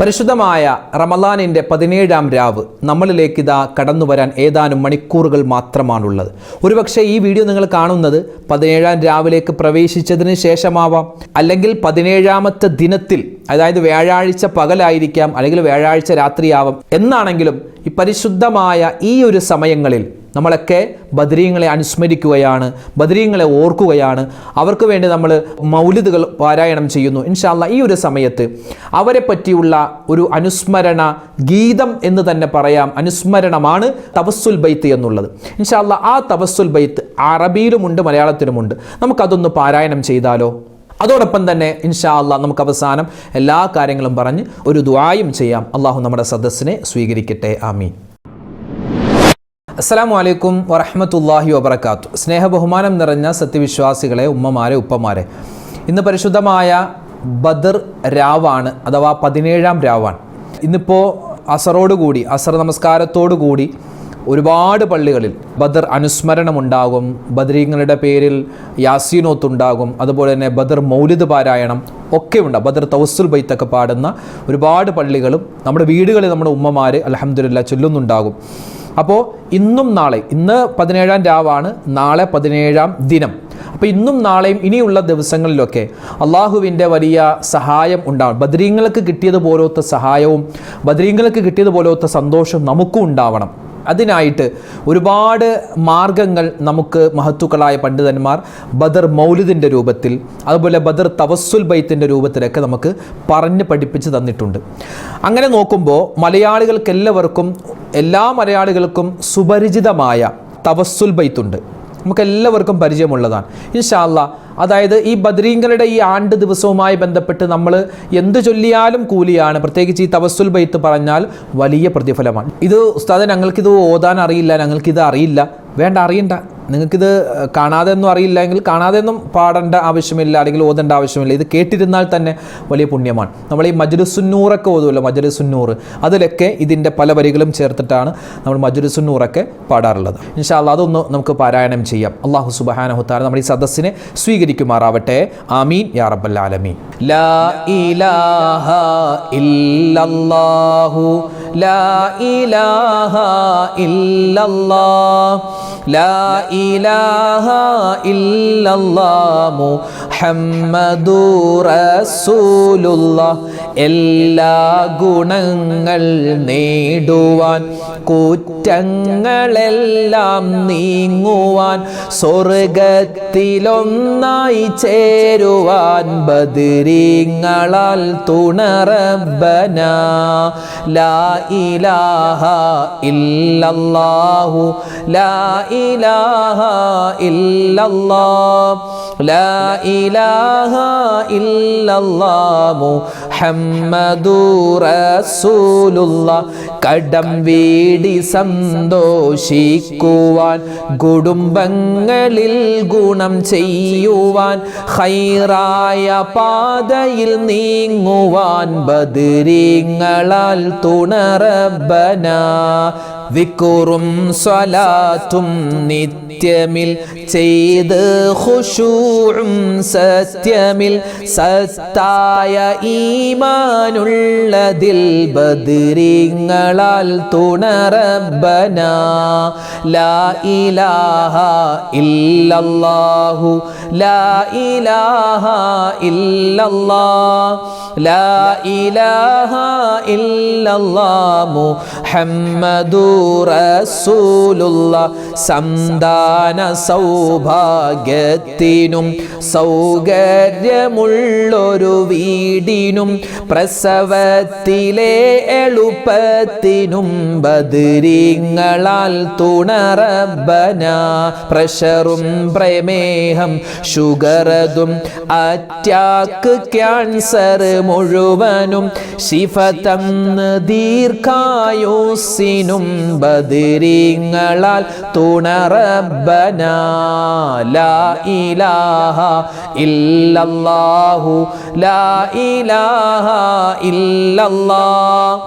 പരിശുദ്ധമായ റമലാനിന്റെ പതിനേഴാം രാവ് നമ്മളിലേക്ക് ഇതാ കടന്നു വരാൻ ഏതാനും മണിക്കൂറുകൾ മാത്രമാണുള്ളത്. ഒരുപക്ഷെ ഈ വീഡിയോ നിങ്ങൾ കാണുന്നത് പതിനേഴാം രാവിലേക്ക് പ്രവേശിച്ചതിന് ശേഷമാവാം. അല്ലെങ്കിൽ പതിനേഴാമത്തെ ദിനത്തിൽ അതായത് വ്യാഴാഴ്ച പകലായിരിക്കാം അല്ലെങ്കിൽ വ്യാഴാഴ്ച രാത്രിയാവാം. എന്നാണെങ്കിലും ഈ പരിശുദ്ധമായ ഈ ഒരു സമയങ്ങളിൽ നമ്മളൊക്കെ ബദരീങ്ങളെ അനുസ്മരിക്കുകയാണ് ബദരീങ്ങളെ ഓർക്കുകയാണ്. അവർക്ക് വേണ്ടി നമ്മൾ മൗലിദുകൾ പാരായണം ചെയ്യുന്നു. ഇൻഷാല്ല ഈ ഒരു സമയത്ത് അവരെ പറ്റിയുള്ള ഒരു അനുസ്മരണ ഗീതം എന്ന് തന്നെ പറയാം. അനുസ്മരണമാണ് തവസ്സുൽ ബൈത്ത് എന്നുള്ളത്. ഇൻഷാല്ല ആ തവസ്സുൽ ബൈത്ത് അറബിയിലുമുണ്ട് മലയാളത്തിലുമുണ്ട്. നമുക്കതൊന്ന് പാരായണം ചെയ്താലോ? അതോടൊപ്പം തന്നെ ഇൻഷാ അള്ളാഹ് നമുക്ക് അവസാനം എല്ലാ കാര്യങ്ങളും പറഞ്ഞ് ഒരു ദ്വായും ചെയ്യാം. അള്ളാഹു നമ്മുടെ സദസ്സിനെ സ്വീകരിക്കട്ടെ. ആമീൻ. അസ്സാം വലൈക്കും വറഹമത്തല്ലാഹി വബർക്കാത്തു സ്നേഹബഹുമാനം നിറഞ്ഞ സത്യവിശ്വാസികളെ ഉമ്മമാരെ ഉപ്പമാരെ. ഇന്ന് പരിശുദ്ധമായ ബദർ രാവാണ് അഥവാ പതിനേഴാം രാവാണ്. ഇന്നിപ്പോൾ അസറോടുകൂടി അസർ നമസ്കാരത്തോടുകൂടി ഒരുപാട് പള്ളികളിൽ ബദർ അനുസ്മരണമുണ്ടാകും ബദരീങ്ങളുടെ പേരിൽ യാസീനോത്തുണ്ടാകും അതുപോലെ തന്നെ ബദർ മൗലിദ് പാരായണം ഒക്കെ ഉണ്ട്. ബദർ തൗസുൽ ബൈത്തൊക്കെ പാടുന്ന ഒരുപാട് പള്ളികളും നമ്മുടെ വീടുകളിൽ നമ്മുടെ ഉമ്മമാർ അലഹമ്മദില്ല ചൊല്ലുന്നുണ്ടാകും. അപ്പോൾ ഇന്നും നാളെ ഇന്ന് പതിനേഴാം രാവാണ് നാളെ പതിനേഴാം ദിനം. അപ്പോൾ ഇന്നും നാളെയും ഇനിയുള്ള ദിവസങ്ങളിലൊക്കെ അള്ളാഹുവിന്റെ വലിയ സഹായം ഉണ്ടാവണം. ബദ്രീങ്ങൾക്ക് കിട്ടിയതുപോലത്തെ സഹായവും ബദ്രീങ്ങൾക്ക് കിട്ടിയതുപോലത്തെ സന്തോഷവും നമുക്കും ഉണ്ടാവണം. അതിനായിട്ട് ഒരുപാട് മാർഗങ്ങൾ നമുക്ക് മഹത്തുക്കളായ പണ്ഡിതന്മാർ ബദർ മൗലിദിന്റെ രൂപത്തിൽ അതുപോലെ ബദർ തവസ്സുൽ ബൈത്തിന്റെ രൂപത്തിലൊക്കെ നമുക്ക് പറഞ്ഞ് പഠിപ്പിച്ച് തന്നിട്ടുണ്ട്. അങ്ങനെ നോക്കുമ്പോൾ മലയാളികൾക്കെല്ലാവർക്കും എല്ലാ മലയാളികൾക്കും സുപരിചിതമായ തവസ്സുൽ ബൈത്തുണ്ട്. നമുക്ക് എല്ലാവർക്കും പരിചയമുള്ളതാണ്. ഇൻഷാല്ല അതായത് ഈ ബദ്രീങ്ങളുടെ ഈ ആണ്ട് ദിവസവുമായി ബന്ധപ്പെട്ട് നമ്മൾ എന്ത് ചൊല്ലിയാലും കൂലിയാണ്. പ്രത്യേകിച്ച് ഈ തവസ്സുൽ ബൈത്ത് പറഞ്ഞാൽ വലിയ പ്രതിഫലമാണ്. ഇത് ഉസ്താദ് ഞങ്ങൾക്കിത് ഓതാൻ അറിയില്ല ഞങ്ങൾക്കിത് അറിയില്ല. വേണ്ട അറിയണ്ട. നിങ്ങൾക്കിത് കാണാതെ ഒന്നും അറിയില്ലെങ്കിൽ കാണാതെ ഒന്നും പാടേണ്ട ആവശ്യമില്ല അല്ലെങ്കിൽ ഓതേണ്ട ആവശ്യമില്ല. ഇത് കേട്ടിരുന്നാൽ തന്നെ വലിയ പുണ്യമാണ്. നമ്മൾ ഈ മജുരുസുന്നൂറൊക്കെ ഓതുമല്ലോ മജുരുസുന്നൂറ് അതിലൊക്കെ ഇതിന്റെ പല വരികളും ചേർത്തിട്ടാണ് നമ്മൾ മജുരുസുന്നൂറൊക്കെ പാടാറുള്ളത്. ഇൻഷാല്ല അതൊന്ന് നമുക്ക് പാരായണം ചെയ്യാം. അള്ളാഹു സുബഹാനഹുത്താല നമ്മൾ ഈ സദസ്സിനെ സ്വീകരിക്കുമാറാവട്ടെ. ആമീൻ. യാ റബ്ബൽ ആലമീൻ. ലാ ഇലാഹ ഇല്ലല്ലാഹു. ലാ ഇലാഹ ഇല്ലല്ലാഹ്. ലാ ഇലാഹ ഇല്ലല്ലാഹ് മുഹമ്മദു റസൂലുള്ളാഹ് എല്ലാ ഗുണങ്ങൾ നേടുവാൻ കുറ്റങ്ങളെല്ലാം നീങ്ങുവാൻ സ്വർഗത്തിലൊന്നായി ചേരുവാൻ ബദരീങ്ങളാൽ തുണറബന ലാ ഇലാഹ ഇല്ലല്ലാഹു ലാ ഇലാഹ ഇലാഹ ഇല്ലല്ലാഹ് മുഹമ്മദു റസൂലുള്ളാഹ്. കടം വീടി സന്തോഷിക്കുവാൻ കുടുംബങ്ങളിൽ ഗുണം ചെയ്യുവാൻ ഹൈറായ പാതയിൽ നീങ്ങുവാൻ ബദരീങ്ങളാൽ തുണറബന വിക്കുറും സ്വലാത്തും നിത്യമിൽ ചെയ്ത് ഖുശൂഉം സത്യമിൽ സത്തായ ഈമാനുള്ളതിൽ ബദരീങ്ങളാൽ തുണറബന ലാ ഇലാഹ ഇല്ലല്ലാഹു ലാ ഇലാഹ ഇല്ലല്ലാഹ് ലാ ഇലാഹ ഇല്ലല്ലാഹ് മുഹമ്മദു റസൂലുള്ള സന്താന സൗഭാഗ്യത്തിനും സൗകര്യമുള്ളൊരു വീടിനും പ്രസവത്തിലെ എളുപ്പത്തിനും ബദരീങ്ങളാൽ തുണറബന പ്രഷറും പ്രമേഹം ഷുഗറതും അറ്റാക്ക് ക്യാൻസർ മുഴുവനും ശിഫ തന്ന് ദീർഘായുസിനും ബദിരിങ്ങളാൽ തുണറബന ലാ ഇലാഹ ഇല്ലല്ലാഹു ലാ ഇലാഹ ഇല്ലല്ലാഹ്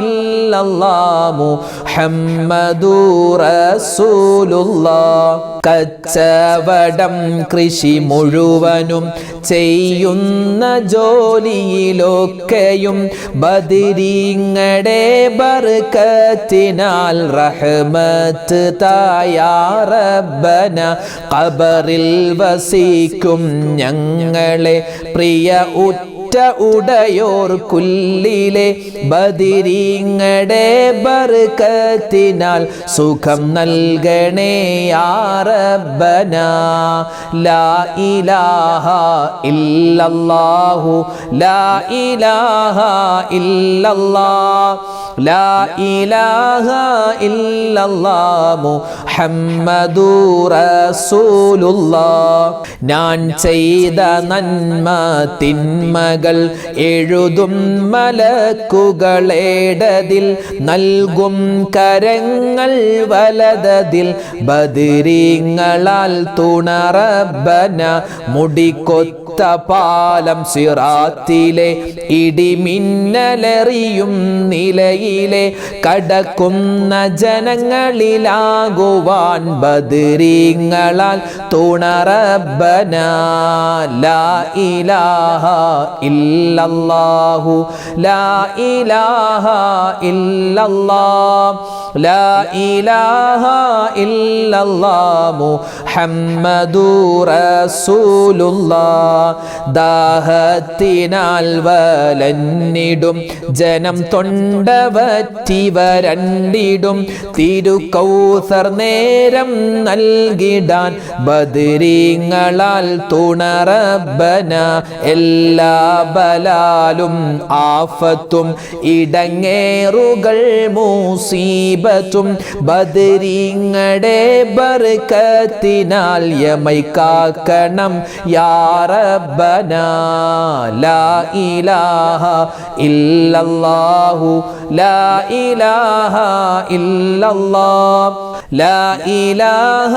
ഇല്ലല്ലാഹ് മുഹമ്മദുർ റസൂലുള്ളാഹ് കച്ചവടം കൃഷി മുഴുവനും ചെയ്യുന്ന ജോലിയിലൊക്കെയും ബദിരിങ്ങടെ ബർക്കത്തിനാൽ റഹ്മത്ത് തായാറബന ഖബറിൽ വസിക്കും ഞങ്ങളെ. പ്രിയ ഉറ്റ ഉടയോർ കുല്ലിലെ ബദിരിങ്ങടെ ബർക്കത്തിനാൽ സുഖം നൽകണേ യാറബന ലാ ഇലാഹ ഇല്ലല്ലാഹു. ലാ ഇലാഹ ഇല്ലല്ലാഹ് ലാ ഇലാഹ ഇല്ലല്ലാഹ് മുഹമ്മദു റസൂലുള്ളാഹ്. ഞാൻ ചെയ്ത നന്മ തിന്മകൾ എഴുതും മലക്കുകളേടതിൽ നൽകും കരങ്ങൾ വലതതിൽ ബദിരിങ്ങളാൽ തുണറബന മുടിക്കൊത്ത പാലം സിറാത്തിലെ ഇടിമിന്നലെറിയും നിലയിലെ കടക്കുന്ന ജനങ്ങളിലാകുവാൻ ബദരീങ്ങളാൽ തുണറബന ലാ ഇലാഹ ഇല്ലല്ലാഹു ലാ ഇലാഹ ലാ ഇലാഹ മുഹമ്മദു റസൂലുള്ളാഹ് ദാഹത്തിനാൽ വലന്നിടും ജനം തൊണ്ടവറ്റി വരണ്ടിടും തിരുക്കൗസർ നേരം നൽകിടാൻ ബദരീങ്ങളാൽ തുണറബന എല്ലാ ബലാലും ആഫത്തും. ഇടങ്ങേറുകൾ മൂസീബത്തും. ബദരീങ്ങടെ ബർക്കത്തിനാൽ യമൈ കാക്കണം. യാറബന ലാ ഇലാഹ لا ലാ ഇലാഹ ഇല്ലല്ലാഹ് ലാ ഇലാഹ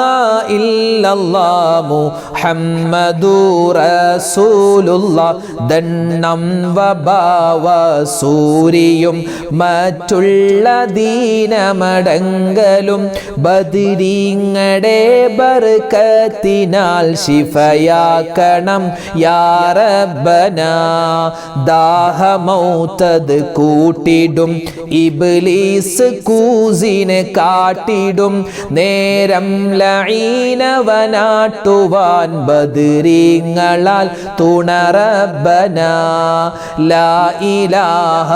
ഇല്ലല്ലാഹ് മുഹമ്മദു റസൂലുള്ളാഹ്. ദണ്ണം വബാവ സൂരിയും മറ്റുള്ള ദീനമടങ്കലും ബദിരിങ്ങടെ ബർക്കത്തിനാൽ ശിഫയാക്കണം യാറബന ദാഹമൗത്തത് കൂട്ടിടും. ഇബ്ലീസ് കൂസിനെ കാട്ടിടും. നേരം ലഈനവനാട്ടുവാൻ ബദരീങ്ങളാൽ തുണറബന ലാ ഇലാഹ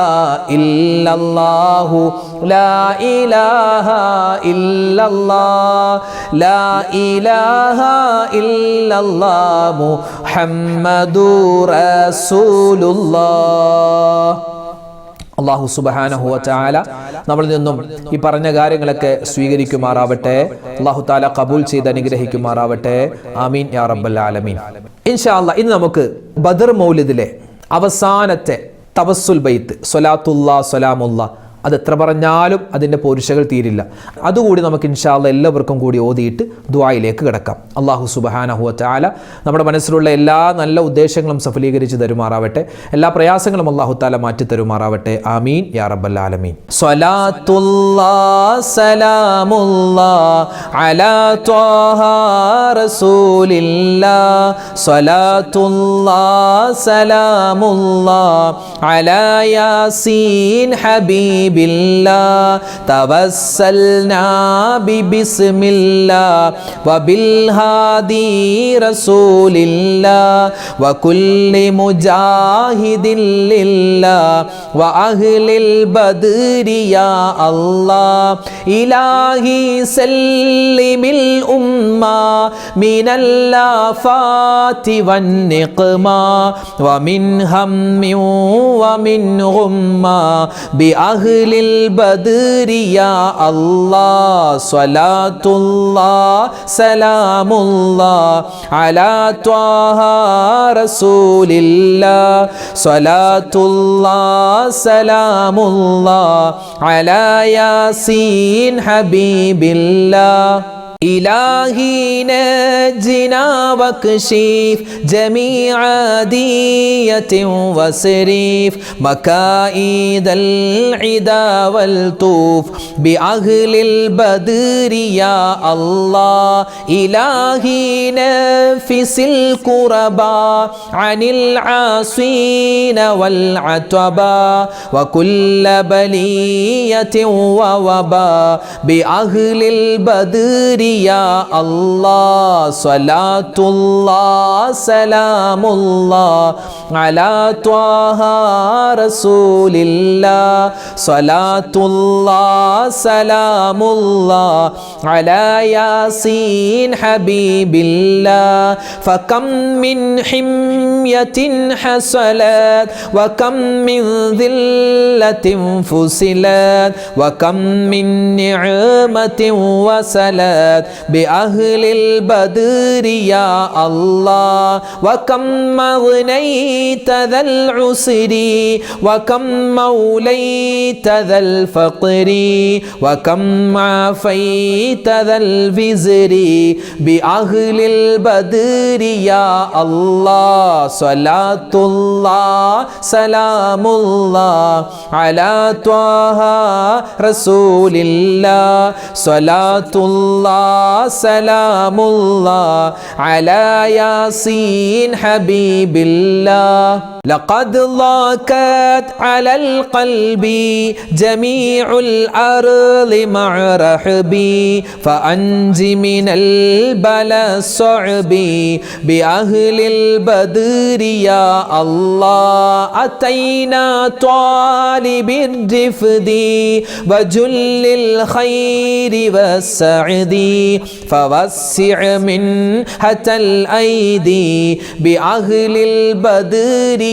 ഇല്ലല്ലാഹു. ലാ ഇലാഹ ഇല്ലല്ലാ ലാ ഇലാഹ ഇല്ലല്ലാ മുഹമ്മദു റസൂലുള്ളാഹ്. അള്ളാഹു സുബാനഹുല ചാല നമ്മളിൽ നിന്നും ഈ പറഞ്ഞ കാര്യങ്ങളൊക്കെ സ്വീകരിക്കുമാറാവട്ടെ. അള്ളാഹു താല കബൂൽ ചെയ്ത് അനുഗ്രഹിക്കുമാറാവട്ടെ. ആമീൻ യാ റബ്ബൽ ആലമീൻ. ഇൻഷാ അല്ലാ ഇന്ന് നമുക്ക് ബദർ മൗലിദിലെ അവസാനത്തെ തവസ്സുൽ ബൈത്ത് സൊലാത്തുല്ലാ സ്വലാമുല്ല അത് എത്ര പറഞ്ഞാലും അതിന്റെ പോരുഷകൾ തീരില്ല. അതുകൂടി നമുക്ക് ഇൻഷാല്ല എല്ലാവർക്കും കൂടി ഓതിയിട്ട് ദുആയിലേക്ക് കിടക്കാം. അള്ളാഹു സുബഹാനഹുവ താല നമ്മുടെ മനസ്സിലുള്ള എല്ലാ നല്ല ഉദ്ദേശങ്ങളും സഫലീകരിച്ച് തരുമാറാവട്ടെ. എല്ലാ പ്രയാസങ്ങളും അള്ളാഹു താല മാറ്റി തരുമാറാവട്ടെ. ആമീൻ. യാ റബ്ബൽ ആലമീൻ. സ്വലാത്തുല്ലാ സലാമുല്ലാ അലാ ത്വാഹ റസൂലില്ലാ بالله توسلنا ببسم الله وبالهادي رسول الله وكل مجاهد لله وأهل البدر يا الله إلهي سلم الأمة من اللافات والنقمة ومن هم ومن غمة بأهل അഹ്ലിൽ ബദരിയ അല്ലാ സ്വലാത്തുല്ലാ സലാമുല്ലാ അലാ ത്വാഹ റസൂലില്ലാ സ്വലാത്തുല്ലാ സലാമുല്ലാ അലാ യാസീൻ ഹബീബില്ലാ إلهي نجنا واكشف جميع دية وسريف مكائد العدا والطوف بأهل البدر يا الله. إلهي نفس الكربا عن العاصين والعتبا وكل بلية ووبا بأهل البدر يا الله صلاة الله سلام الله على طه رسول الله. صلاة الله سلام الله على ياسين حبيب الله. فكم من حمية حصلت وكم من ذلة فصلت وكم من نعمة وسلت بأهل البدر يا الله وكم أغنيت ذا العسر وكم موليت ذا الفقر وكم عافيت ذا الفزر بأهل البدر يا الله صلاة الله سلام الله. على طه رسول الله صلاة الله سلام الله. على ياسين حبيب الله Hallelujah. لقد ضاقت على القلب جميع الأرض مع رحبي فأنج من البلاء الصعب بأهل البدر يا الله أتينا طالب الرفد وجل الخير والسعد فوسع من حتى الأيدي بأهل البدر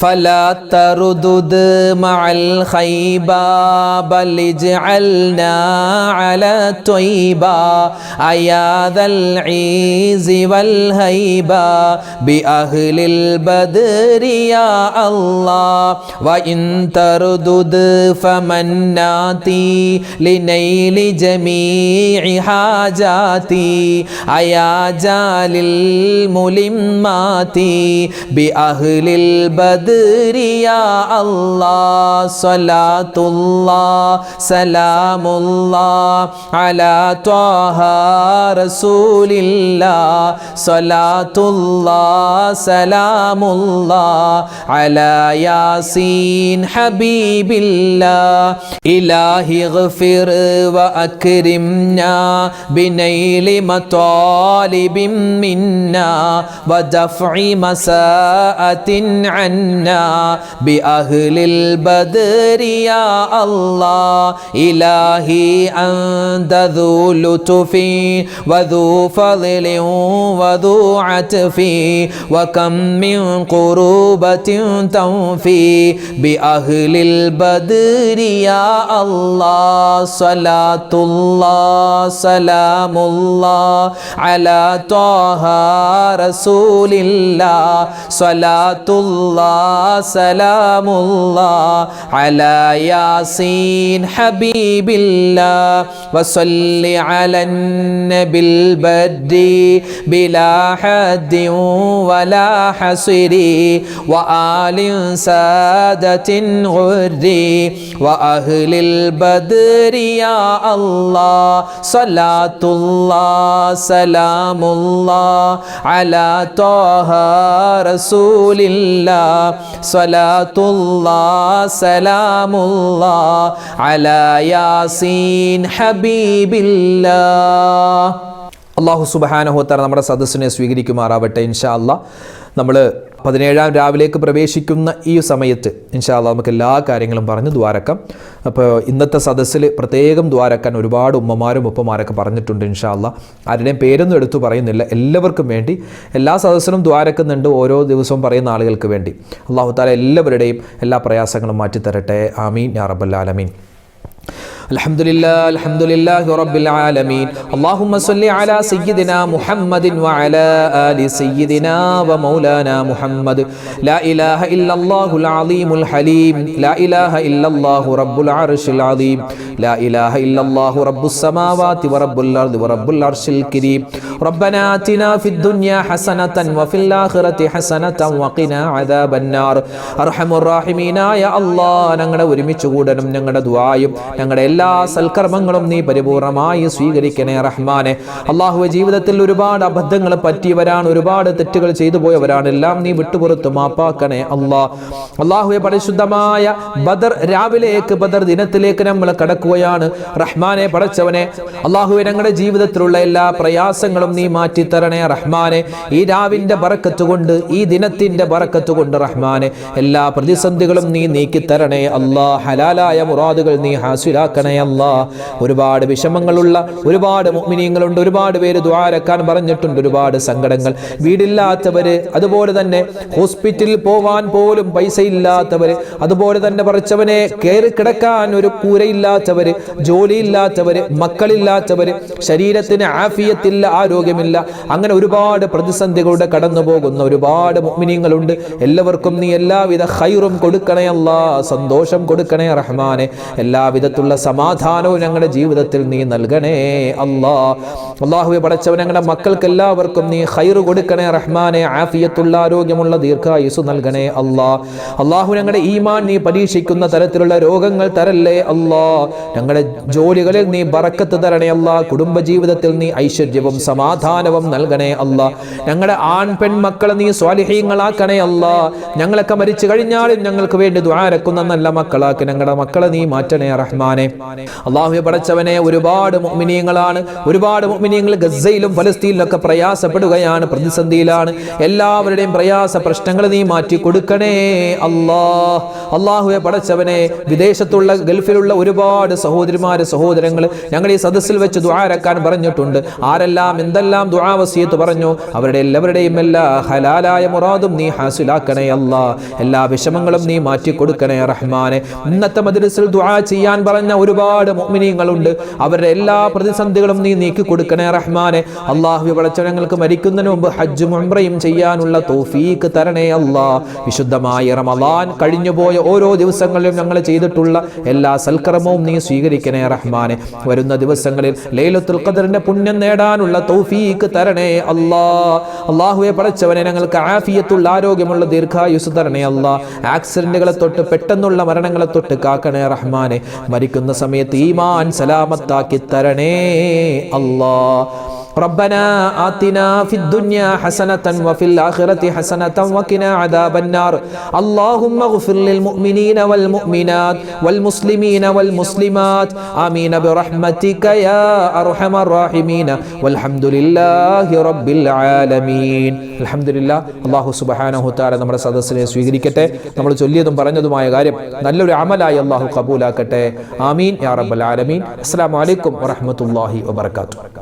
فلا تردد مع الخيبة بل اجعلنا على الطيبة أيا ذا العز والهيبة بأهل البدر يا الله وإن تردد فمن ناتي لنيل جميع حاجاتي أيا جال الملمات بأهل البدر يا الله. صلاة الله سلام الله. على طه رسول الله. صلاة الله سلام الله. على ياسين حبيب الله. إلهي اغفر وأكرمنا بنيل مطالب منا ودفع مساءة عنا. بأهل البدر يا الله. إلهي أنت ذو لطف وذو فضل وذو عتف وكم من قروبة تنفي بأهل البدر يا الله. صلاة الله سلام الله على طه رسول الله. صلاة الله سلام الله على ياسين حبيب الله. وصل على النبي البدي بلا حد ولا حصر وآل سادة غر وأهل البدر يا الله. صلاة الله سلام الله على طه رسول الله. സ്വലാത്തുല്ലാ സലാമുല്ലാ അലാ യാസീൻ ഹബീബില്ലാ. അള്ളാഹു സുബാനഹോത്താർ നമ്മുടെ സദസ്സിനെ സ്വീകരിക്കുമാറാവട്ടെ ഇൻഷാ അല്ലാ നമ്മൾ പതിനേഴാം രാവിലേക്ക് പ്രവേശിക്കുന്ന ഈ സമയത്ത് ഇൻഷാല്ല നമുക്ക് എല്ലാ കാര്യങ്ങളും പറഞ്ഞ് ദ്വാരക്കാം. അപ്പോൾ ഇന്നത്തെ സദസ്സിൽ പ്രത്യേകം ദ്വാരക്കാൻ ഒരുപാട് ഉമ്മമാരും ഉപ്പമാരൊക്കെ പറഞ്ഞിട്ടുണ്ട് ഇൻഷാല്ല ആരുടെയും പേരൊന്നും എടുത്തു പറയുന്നില്ല. എല്ലാവർക്കും വേണ്ടി എല്ലാ സദസ്സിനും ദ്വാരക്കുന്നുണ്ട് ഓരോ ദിവസവും പറയുന്ന ആളുകൾക്ക് വേണ്ടി. അള്ളാഹു താല എല്ലാവരുടെയും എല്ലാ പ്രയാസങ്ങളും മാറ്റിത്തരട്ടെ. ആമീൻ. യാ الحمد لله الحمد لله رب العالمين اللهم صل على سيدنا محمد وعلى آل سيدنا ومولانا محمد لا إله إلا الله العظيم الحليم لا إله إلا الله رب العرش العظيم لا إله إلا الله رب السماوات ورب الأرض ورب العرش الكريم ربنا آتنا في الدنيا حسنة وفي الآخرة حسنة وقنا عذاب النار أرحم الراحمين يا الله ഞങ്ങളുടെ ഒരുമിച്ച് കൂടനും ഞങ്ങളുടെ ദ്വായും ഞങ്ങളുടെ എല്ലാ സൽക്കർമ്മങ്ങളും നീ പരിപൂർണമായി സ്വീകരിക്കണേ റഹ്മാനെ. അള്ളാഹുവെ ജീവിതത്തിൽ ഒരുപാട് അബദ്ധങ്ങൾ പറ്റിയവരാണ് ഒരുപാട് തെറ്റുകൾ ചെയ്തു പോയവരാണ്. എല്ലാം നീ വിട്ടുപുറത്ത് മാപ്പാക്കണേ അള്ളാ. അള്ളാഹുവെ പരിശുദ്ധമായ ബദർ രാവിലേക്ക് ബദർ ദിനത്തിലേക്ക് നമ്മൾ കടക്കുകയാണ്. റഹ്മാനെ പടച്ചവനെ അള്ളാഹുവെ ഞങ്ങളുടെ ജീവിതത്തിലുള്ള എല്ലാ പ്രയാസങ്ങളും നീ മാറ്റിത്തരണേ റഹ്മാനെ. ഈ രാവിന്റെ ബറക്കത്ത് കൊണ്ട് ഈ ദിനത്തിന്റെ ബറക്കത്ത് കൊണ്ട് റഹ്മാനെ എല്ലാ പ്രതിസന്ധികളും നീ നീക്കിത്തരണേ അള്ളാഹ് ഹലാലായ മുറാദുകൾ നീ ഹാസിലാക്കണേ. അല്ലാ ഒരുപാട് വിഷമങ്ങളുള്ള ഒരുപാട് മുഗ്മിനീങ്ങളുണ്ട് ഒരുപാട് പേര് ദ്വാരക്കാൻ പറഞ്ഞിട്ടുണ്ട് ഒരുപാട് സങ്കടങ്ങൾ. വീടില്ലാത്തവര് അതുപോലെ തന്നെ ഹോസ്പിറ്റലിൽ പോവാൻ പോലും പൈസ ഇല്ലാത്തവര് അതുപോലെ തന്നെ പറിച്ചവനെ കയറി കിടക്കാൻ ഒരു കൂരയില്ലാത്തവര് ജോലിയില്ലാത്തവര് മക്കളില്ലാത്തവര് ശരീരത്തിന് ആഫിയത്തില്ല ആരോഗ്യമില്ല. അങ്ങനെ ഒരുപാട് പ്രതിസന്ധികളുടെ കടന്നു പോകുന്ന ഒരുപാട് മുഗ്മിനീങ്ങളുണ്ട് എല്ലാവർക്കും നീ എല്ലാവിധ ഹൈറും കൊടുക്കണേ അല്ലാ സന്തോഷം കൊടുക്കണേ റഹ്മാനെ. എല്ലാവിധത്തുള്ള സമാധാനവും ഞങ്ങളുടെ ജീവിതത്തിൽ നീ നൽകണേ അല്ലാ. അള്ളാഹുവെ പടച്ചവൻ ഞങ്ങളുടെ മക്കൾക്ക് എല്ലാവർക്കും നീ ഹൈർ കൊടുക്കണേ റഹ്മാനെ ആഫിയത്തുള്ള ആരോഗ്യമുള്ള ദീർഘായുസ് നൽകണേ അല്ലാ. അള്ളാഹു ഞങ്ങളുടെ ഈമാൻ നീ പരീക്ഷിക്കുന്ന തരത്തിലുള്ള രോഗങ്ങൾ തരല്ലേ അല്ലാ. ഞങ്ങളുടെ ജോലികളിൽ നീ ബറക്കത്ത് തരണേ അല്ലാ. കുടുംബ ജീവിതത്തിൽ നീ ഐശ്വര്യവും സമാധാനവും നൽകണേ അല്ലാ. ഞങ്ങളുടെ ആൺ പെൺ മക്കളെ നീ സ്വാലിഹീങ്ങളാക്കണേ അല്ലാ. ഞങ്ങളൊക്കെ മരിച്ചു കഴിഞ്ഞാലും ഞങ്ങൾക്ക് വേണ്ടി ദ്വാരക്കുന്ന നല്ല മക്കളാക്കി ഞങ്ങളുടെ മക്കളെ നീ മാറ്റണേ റഹ്മാനെ. അള്ളാഹു പടച്ചവനെ ഒരുപാട് മുഅ്മിനീങ്ങളാണ്. ഒരുപാട് മുഅ്മിനീങ്ങൾ ഗസയിലും ഫലസ്തീനിലൊക്കെ പ്രയാസപ്പെടുകയാണ് പ്രതിസന്ധിയിലാണ്. എല്ലാവരുടെയും പ്രയാസ പ്രശ്നങ്ങൾ നീ മാറ്റി കൊടുക്കണേ അള്ളാ അള്ളാഹുവെ പടച്ചവനെ വിദേശത്തുള്ള ഗൾഫിലുള്ള ഒരുപാട് സഹോദരിമാര് സഹോദരങ്ങൾ ഞങ്ങൾ ഈ സദസ്സിൽ വെച്ച് ദുആരക്കാൻ പറഞ്ഞിട്ടുണ്ട്. ആരെല്ലാം എന്തെല്ലാം ദ്വാവസിയത്ത് പറഞ്ഞു അവരുടെ എല്ലാവരുടെയും എല്ലാ ഹലാലായ മുറാദും നീ ഹാസിലാക്കണേ അല്ലാ. എല്ലാ വിഷമങ്ങളും നീ മാറ്റി കൊടുക്കണേ റഹ്മാനെ. ഇന്നത്തെ മദ്രസിൽ ദുആ ചെയ്യാൻ പറഞ്ഞ ഒരുപാട് മോമിനിയങ്ങളുണ്ട് അവരുടെ എല്ലാ പ്രതിസന്ധികളും നീ നീക്കി കൊടുക്കണേ റഹ്മാനെ. അള്ളാഹു വിളച്ചനങ്ങൾക്ക് മരിക്കുന്നതിന് മുമ്പ് ഹജ്ജും ഉംറയും ചെയ്യാനുള്ള തോഫീക്ക് തരണേ അല്ലാ വിശുദ്ധമായ റമദാൻ കഴിഞ്ഞുപോയ ഓരോ ദിവസങ്ങളിലും ഞങ്ങൾ ചെയ്തിട്ടുള്ള എല്ലാ സൽക്കർമ്മവും നീ സ്വീകരിക്കണേ റഹ്മാനെ. വരുന്ന ദിവസങ്ങളിൽ ലൈലത്തുൽ ഖദറിന്റെ പുണ്യം നേടാനുള്ള തൗഫീക്ക് തരണേ അല്ലാ അള്ളാഹുവെ പടച്ചവനെ ഞങ്ങൾക്ക് ആഫിയത്തുള്ള ആരോഗ്യമുള്ള ദീർഘായുസ് തരണേ അല്ലാ ആക്സിഡന്റുകളെ തൊട്ട് പെട്ടെന്നുള്ള മരണങ്ങളെ തൊട്ട് കാക്കണേ റഹ്മാനെ. മരിക്കുന്ന സമയത്ത് ഈമാൻ സലാമത്താക്കി തരണേ അല്ലാ ربنا آتنا في الدنيا حسنة وفي الآخرة حسنة وقنا عذاب النار اللهم اغفر للمؤمنين والمؤمنات والمسلمين والمسلمات آمين برحمتك يا أرحم الراحمين والحمد لله رب العالمين الحمد لله الله سبحانه وتعالى നമ്മുടെ സദസ്സിനെ സ്വീകരിക്കട്ടെ നമ്മൾ ചൊല്ലിയതും പറഞ്ഞതുമായ കാര്യം നല്ലൊരു അമലായി അള്ളാഹു കബൂലാക്കട്ടെ ആമീൻ യാ റബ്ബൽ ആലമീൻ അസ്സലാമു അലൈക്കും വറഹ്മത്തുള്ളാഹി വബറകാതുഹു